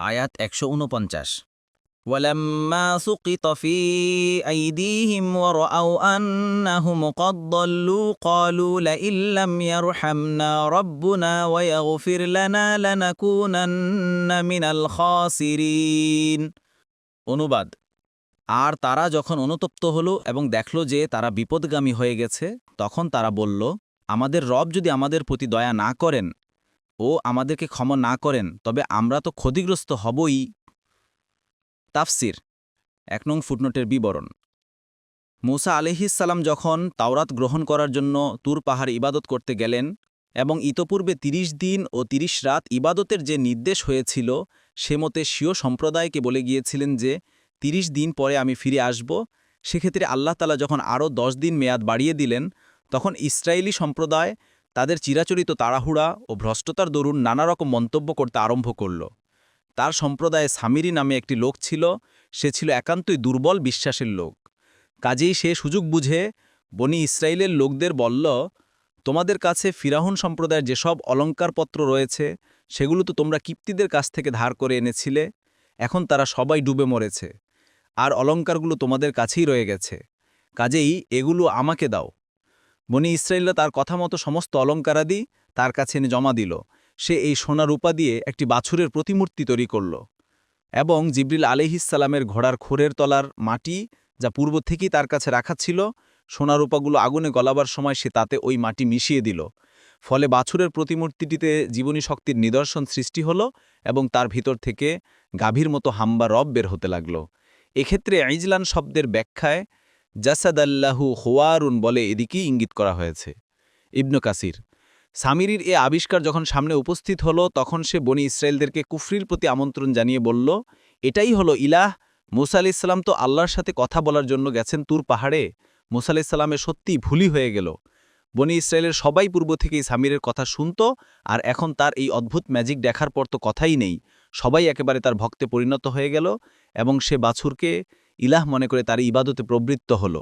আয়াত একশো উনপঞ্চাশ ولما سقط في أيديهم ورأوا أنهم قد ضلوا قالوا لئن لم يرحمنا ربنا ويغفر لنا لنكونن من الخاسرين অনুবাদ আর তারা যখন অনুতপ্ত হল এবং দেখল যে তারা বিপদগামী হয়ে গেছে তখন তারা বলল আমাদের রব যদি আমাদের প্রতি দয়া না করেন ও আমাদেরকে ক্ষমা না করেন, তবে আমরা তো ক্ষতিগ্রস্ত হবই। তাফসির, এক নং ফুটনোটের বিবরণ। মুসা আলিহিসাল্লাম যখন তাওরাত গ্রহণ করার জন্য তুর পাহাড় ইবাদত করতে গেলেন এবং ইতপূর্বে ৩০ দিন ও ৩০ রাত ইবাদতের যে নির্দেশ হয়েছিল, সে মতে স্বীয় সম্প্রদায়কে বলে গিয়েছিলেন যে ৩০ দিন পরে আমি ফিরে আসব। সেক্ষেত্রে আল্লাহ তালা যখন আরও দশ দিন মেয়াদ বাড়িয়ে দিলেন, তখন ইসরায়েলি সম্প্রদায় তাদের চিরাচরিত তাড়াহুড়া ও ভ্রষ্টতার দরুন নানা রকম মন্তব্য করতে আরম্ভ করল। তার সম্প্রদায়ে সামিরি নামে একটি লোক ছিল, সে ছিল একান্তই দুর্বল বিশ্বাসের লোক। কাজেই সে সুযোগ বুঝে, বনি ইসরায়েলের লোকদের বলল, তোমাদের কাছে ফিরাহুন সম্প্রদায়ের যেসব অলঙ্কারপত্র রয়েছে, সেগুলো তো তোমরা কিপ্তিদের কাছ থেকে ধার করে এনেছিলে, এখন তারা সবাই ডুবে মরেছে, আর অলঙ্কারগুলো তোমাদের কাছেই রয়ে গেছে। কাজেই এগুলো আমাকে দাও। বনি ইসরায়েলরা তার কথা মতো সমস্ত অলঙ্কারাদি তার কাছে এনে জমা দিল। সে এই সোনা রূপা দিয়ে একটি বাছুরের প্রতিমূর্তি তৈরি করল এবং জিবরিল আলিহিসাল্লামের ঘোড়ার খোরের তলার মাটি যা পূর্ব থেকেই তার কাছে রাখা ছিল, সোনা আগুনে গলাবার সময় সে তাতে ওই মাটি মিশিয়ে দিল। ফলে বাছুরের প্রতিমূর্তিটিতে জীবনী শক্তির নিদর্শন সৃষ্টি হল এবং তার ভিতর থেকে গাভীর মতো হাম্বা রব বের হতে লাগল। এক্ষেত্রে আইজলান শব্দের ব্যাখ্যায় জাসাদাল্লাহু হোয়ারুন বলে এদিকেই ইঙ্গিত করা হয়েছে। ইবনু কাসির, সামিরির এ আবিষ্কার যখন সামনে উপস্থিত হলো, তখন সে বনি ইসরায়েলদেরকে কুফরির প্রতি আমন্ত্রণ জানিয়ে বলল, এটাই হলো ইলাহ, মুসা আলাইসাল্লাম তো আল্লাহর সাথে কথা বলার জন্য গেছেন তুর পাহাড়ে। মুসা আলাইসাল্লামের সত্যিই ভুলই হয়ে গেল। বনি ইসরায়েলের সবাই পূর্ব থেকেই সামিরের কথা শুনত, আর এখন তার এই অদ্ভুত ম্যাজিক দেখার পর তো কথাই নেই। সবাই একেবারে তার ভক্তে পরিণত হয়ে গেল এবং সে বাছুরকে ইলাহ মনে করে তার ইবাদতে প্রবৃত্ত হলো।